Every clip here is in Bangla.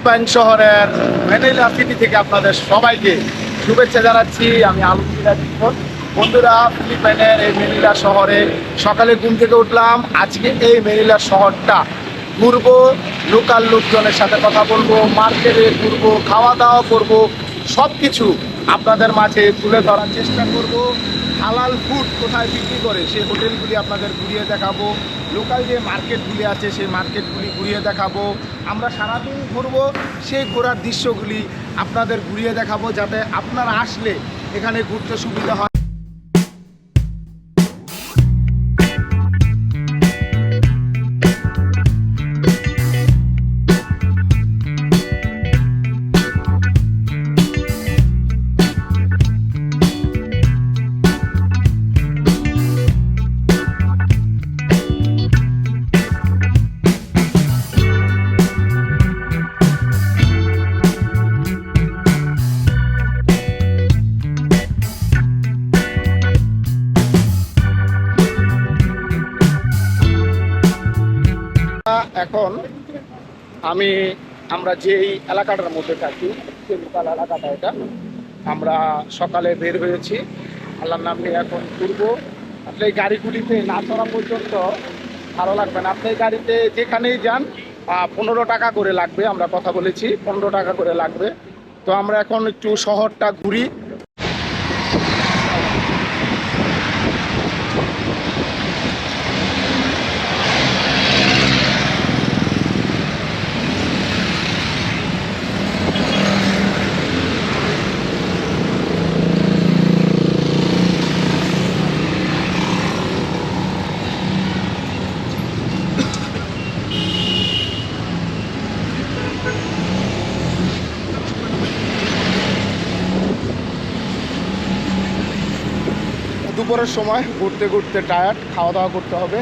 ফিলিপাইন শহরের ম্যানিলা সিটি থেকে আপনাদের সবাইকে শুভেচ্ছা জানাচ্ছি। আমি আলমগীরা জীবন বন্ধুরা, ফিলিপাইনের এই মেরিলা শহরে সকালে ঘুম থেকে উঠলাম। আজকে এই মেরিলা শহরটা ঘুরবো, লোকাল লোকজনের সাথে কথা বলব, মার্কেটে ঘুরবো, খাওয়া দাওয়া করব সব কিছু আপনাদের মাঝে তুলে ধরার চেষ্টা করব। হালাল ফুড কোথায় বিক্রি করে? সেই হোটেলগুলি আপনাদের ঘুরিয়ে দেখাবো। লোকাল যে মার্কেটগুলি আছে, সেই মার্কেটগুলি ঘুরিয়ে দেখাবো। আমরা সারাদিন ঘুরবো, সেই ঘোরার দৃশ্যগুলি আপনাদের ঘুরিয়ে দেখাবো যাতে আপনারা আসলে এখানে ঘুরতে সুবিধা হয়। আমি, আমরা যেই এলাকাটার মধ্যে থাকি, সেই এলাকাটা এটা। আমরা সকালে বের হয়েছি। আল্লাহর নাম নিয়ে এখন ঘুরবো। আসলে এই গাড়িগুলিতে না চড়া পর্যন্ত ভালো লাগবে না। আপনি গাড়িতে যেখানেই যান পনেরো টাকা করে লাগবে, আমরা কথা বলেছি, পনেরো টাকা করে লাগবে। তো আমরা এখন একটু শহরটা ঘুরি। দুপুরের সময় ঘুরতে ঘুরতে টায়ার্ড খাওয়া দাওয়া করতে হবে।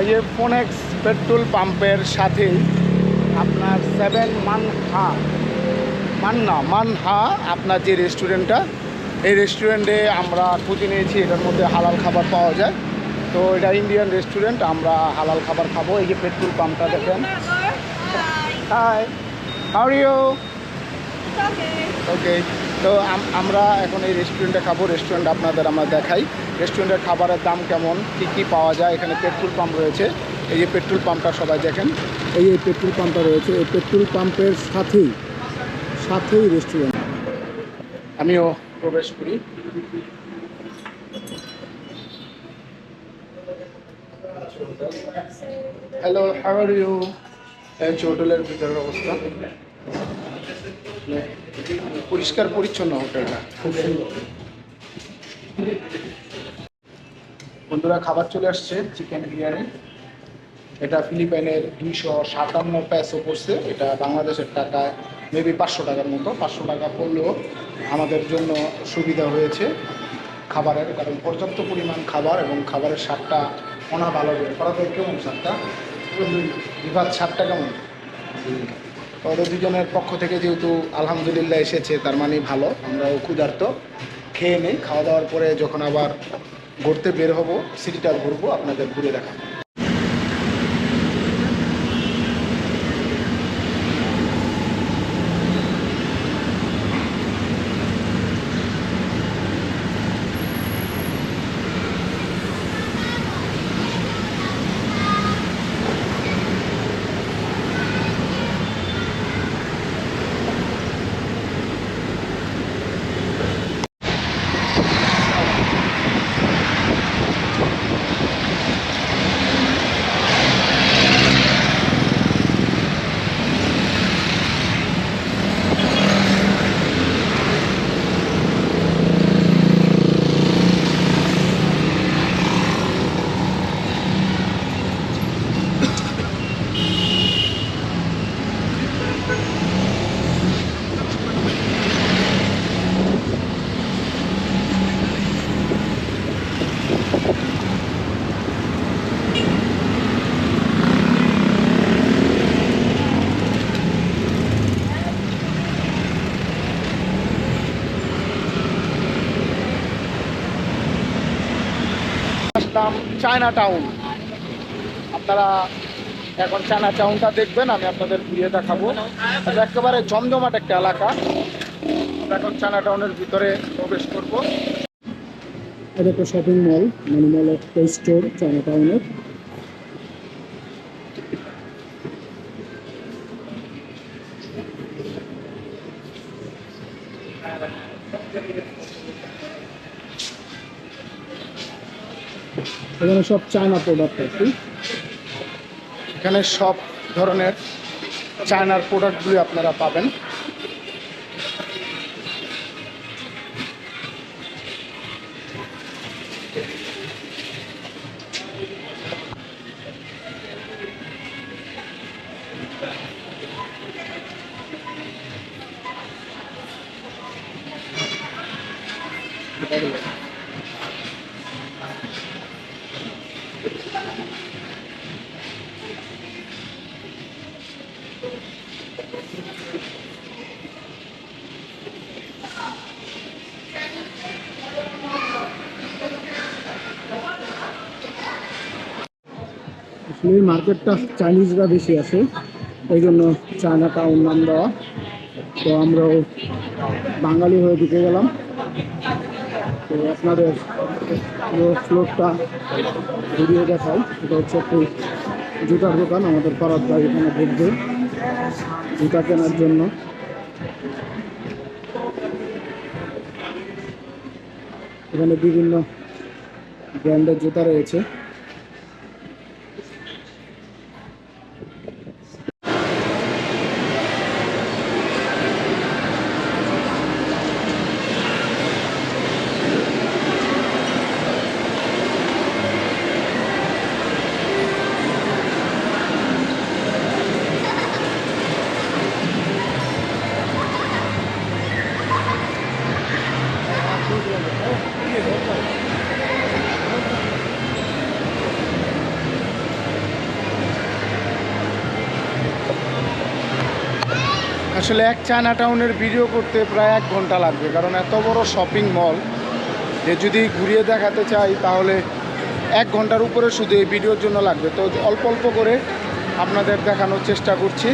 এই যে ফোনেক্স পেট্রোল পাম্পের সাথেই আপনার সেভেন মানহা মান্না মানহা আপনার যে রেস্টুরেন্টটা এই রেস্টুরেন্টে আমরা খুঁজে নিয়েছি, এটার মধ্যে হালাল খাবার পাওয়া যায়। তো এটা ইন্ডিয়ান রেস্টুরেন্ট আমরা হালাল খাবার খাব। এই যে পেট্রোল পাম্পটা দেখেন। হাই হাউ ইউ ওকে তো আমরা এখন এই রেস্টুরেন্টে খাব। রেস্টুরেন্ট আপনাদের আমরা দেখাই। রেস্টুরেন্টের খাবারের দাম কেমন? কী কী পাওয়া যায়? এখানে পেট্রোল পাম্প রয়েছে। এই যে পেট্রোল পাম্পটা সবাই দেখেন। এই যে পেট্রোল পাম্পটা রয়েছে। এই পেট্রোল পাম্পের সাথেই সাথেই রেস্টুরেন্ট আমিও প্রবেশ করি। হ্যালো হাউ ইউ এই হোটেলের ভিতরের অবস্থা। পরিষ্কার পরিচ্ছন্ন হোটেলটা। খুব সুন্দর। বন্ধুরা, খাবার চলে আসছে, চিকেন বিরিয়ানি। এটা ফিলিপাইনের দুইশো সাতান্ন পেসো পড়ছে। এটা বাংলাদেশের টাকায় মেবি পাঁচশো টাকার মতো। পাঁচশো টাকা পড়লেও আমাদের জন্য সুবিধা হয়েছে খাবারের। কারণ পর্যাপ্ত পরিমাণ খাবার এবং খাবারের স্বাদটা অনা ভালো করা কেমন স্বাদটা? বিভাগ স্বাদটা কেমন? ওদের দুজনের পক্ষ থেকে যেহেতু আলহামদুলিল্লাহ এসেছে, তার মানে ভালো। আমরাও ক্ষুধার্ত। খেয়ে নিই। খাওয়া দাওয়ার পরে যখন আবার ঘুরতে বের হব, সিটিটা ঘুরবো, আপনাদের ঘুরে দেখাবো। আসলাম চায়না টাউন আপনারা এখন চায়না টাউনটা দেখবেন, আমি আপনাদের ঘুরিয়ে দেখাবো। একেবারে জমজমাট একটা এলাকা। আমরা এখন চায়না টাউনের ভিতরে প্রবেশ করব। এটা একটা শপিং মল মানে মল একটা স্টোর চায়না টাউনের এখানে সব চায়না প্রোডাক্ট কি এখানে সব ধরনের চায়নার প্রোডাক্টগুলি আপনারা পাবেন। আসলে এই মার্কেটটা চাইনিজরা বেশি আসে এই জন্য চায়না টাউন নাম দেওয়া। তো আমরাও বাঙালি হয়ে ঢুকে গেলাম। তো আপনাদের পুরো ফ্লোরটা ঘুরিয়ে দেখাই। এটা হচ্ছে একটু জুতার দোকান, আমাদের পাড়ার দায় এখানে ঘুরবে জুতা কেনার জন্য। এখানে বিভিন্ন ব্র্যান্ডের জুতা রয়েছে। আসলে এক চায়না টাউনের ভিডিও করতে প্রায় এক ঘণ্টা লাগবে, কারণ এত বড় শপিং মল যে যদি ঘুরিয়ে দেখাতে চাই তাহলে এক ঘণ্টার উপরে শুধু এই ভিডিওর জন্য লাগবে। তো অল্প অল্প করে আপনাদের দেখানোর চেষ্টা করছি।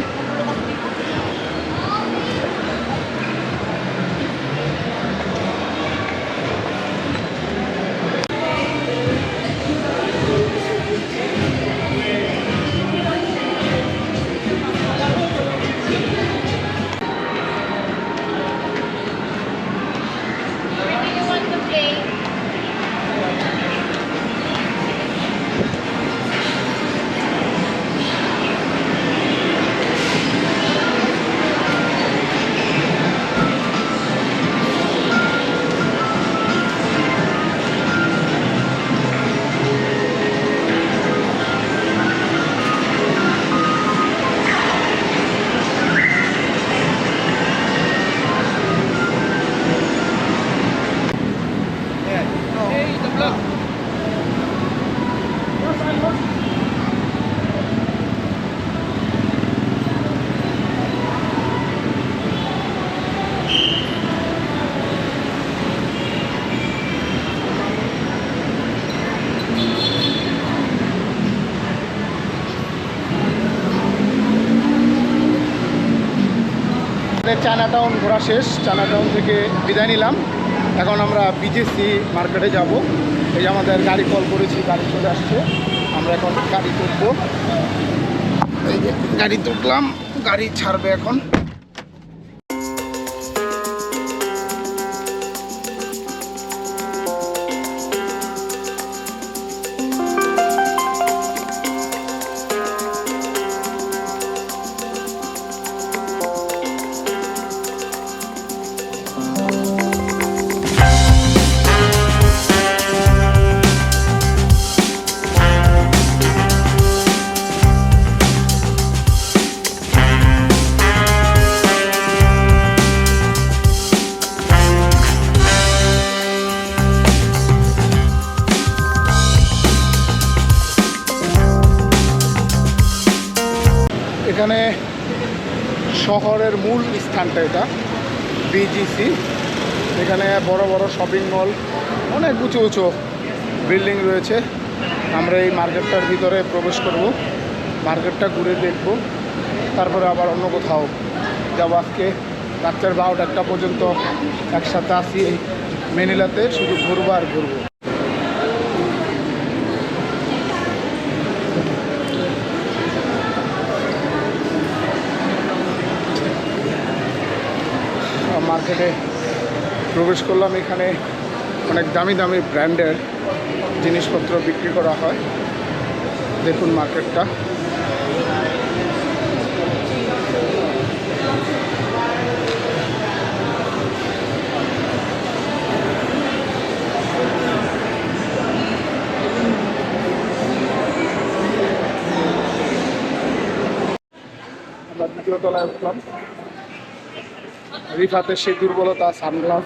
আমাদের টাউন ঘোরা শেষ চায়না টাউন থেকে বিদায় নিলাম। এখন আমরা বিজেসি মার্কেটে যাব। এই আমাদের গাড়ি কল করেছি, গাড়ি চলে আসছে। আমরা এখন গাড়ি তুলব। এই যে গাড়ি তুললাম, গাড়ি ছাড়বে এখানে। মূল স্থানটা এটা বিজিসি এখানে বড় বড় শপিং মল অনেক উঁচু উঁচু বিল্ডিং রয়েছে। আমরা এই মার্কেটটার ভিতরে প্রবেশ করব, মার্কেটটা ঘুরে দেখব, তারপরে আবার অন্য কোথাও যাব। আজকে রাত্রের বারোটা একটা পর্যন্ত একসাথে আসি এই মেনিলাতে, শুধু ঘুরবো আর ঘুরবো। মার্কেটে প্রবেশ করলাম। এখানে অনেক দামি দামি ব্র্যান্ডের জিনিসপত্র বিক্রি করা হয়। দেখুন মার্কেটটা আমরা দ্বিতীয় তলায় উঠলাম রিফাতের সেই দুর্বলতা সানগ্লাস।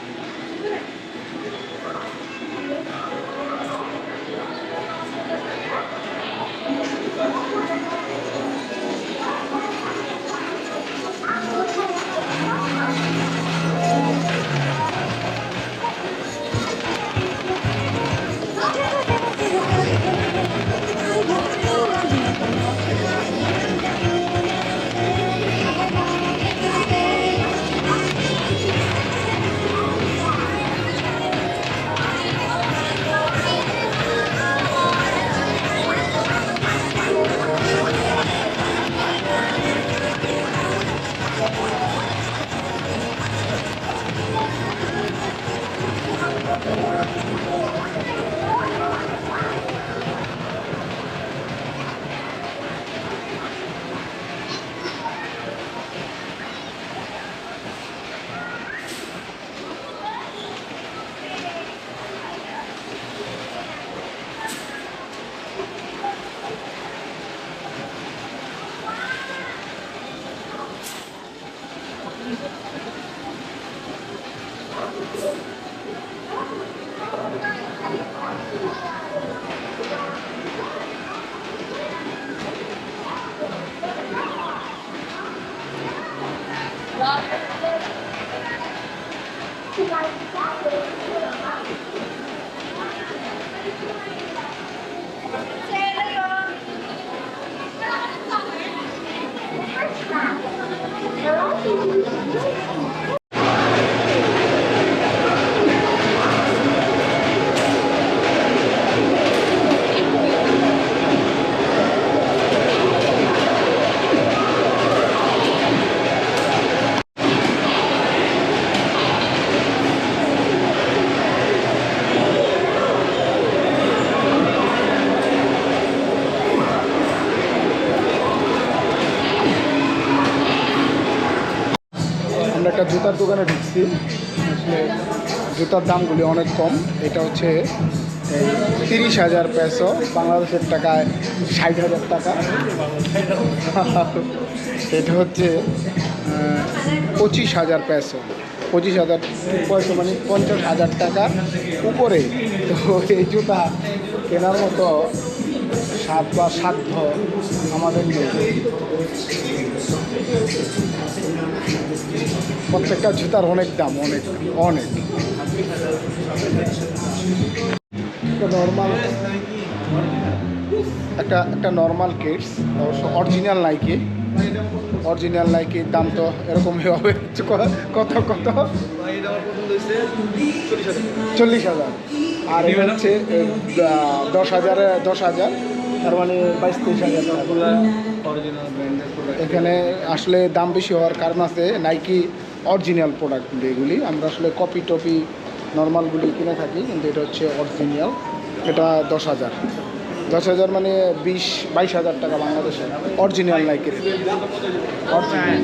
জুতার দোকানে ঢুকছি। আসলে জুতার দামগুলি অনেক কম। এটা হচ্ছে তিরিশ হাজার পেসো। বাংলাদেশের টাকায় ষাট হাজার টাকা। এটা হচ্ছে পঁচিশ হাজার পেসো। পঁচিশ হাজার পয়সা মানে পঞ্চাশ হাজার টাকার উপরে। তো এই জুতা কেনার মতো সাত বা সাধ্য আমাদের নেই। প্রত্যেকটা জুতার অনেক দাম, অনেক অনেক। নর্মাল একটা একটা নর্মাল কিটস অবশ্য অরিজিনাল নাইকি অরিজিনাল নাইকির দাম তো এরকমই হবে কত কত? চল্লিশ হাজার। আর এটা হচ্ছে দশ হাজারে, দশ হাজার। তার মানে বাইশ, তেইশ হাজার। এখানে আসলে দাম বেশি হওয়ার কারণ আছে নাইকি অরিজিনাল প্রোডাক্ট এগুলি। আমরা আসলে কপি টপি নর্মালগুলি কিনে থাকি কিন্তু এটা হচ্ছে অরিজিনাল এটা দশ হাজার। দশ হাজার মানে বিশ বাইশ হাজার টাকা বাংলাদেশে। Original নাইকির original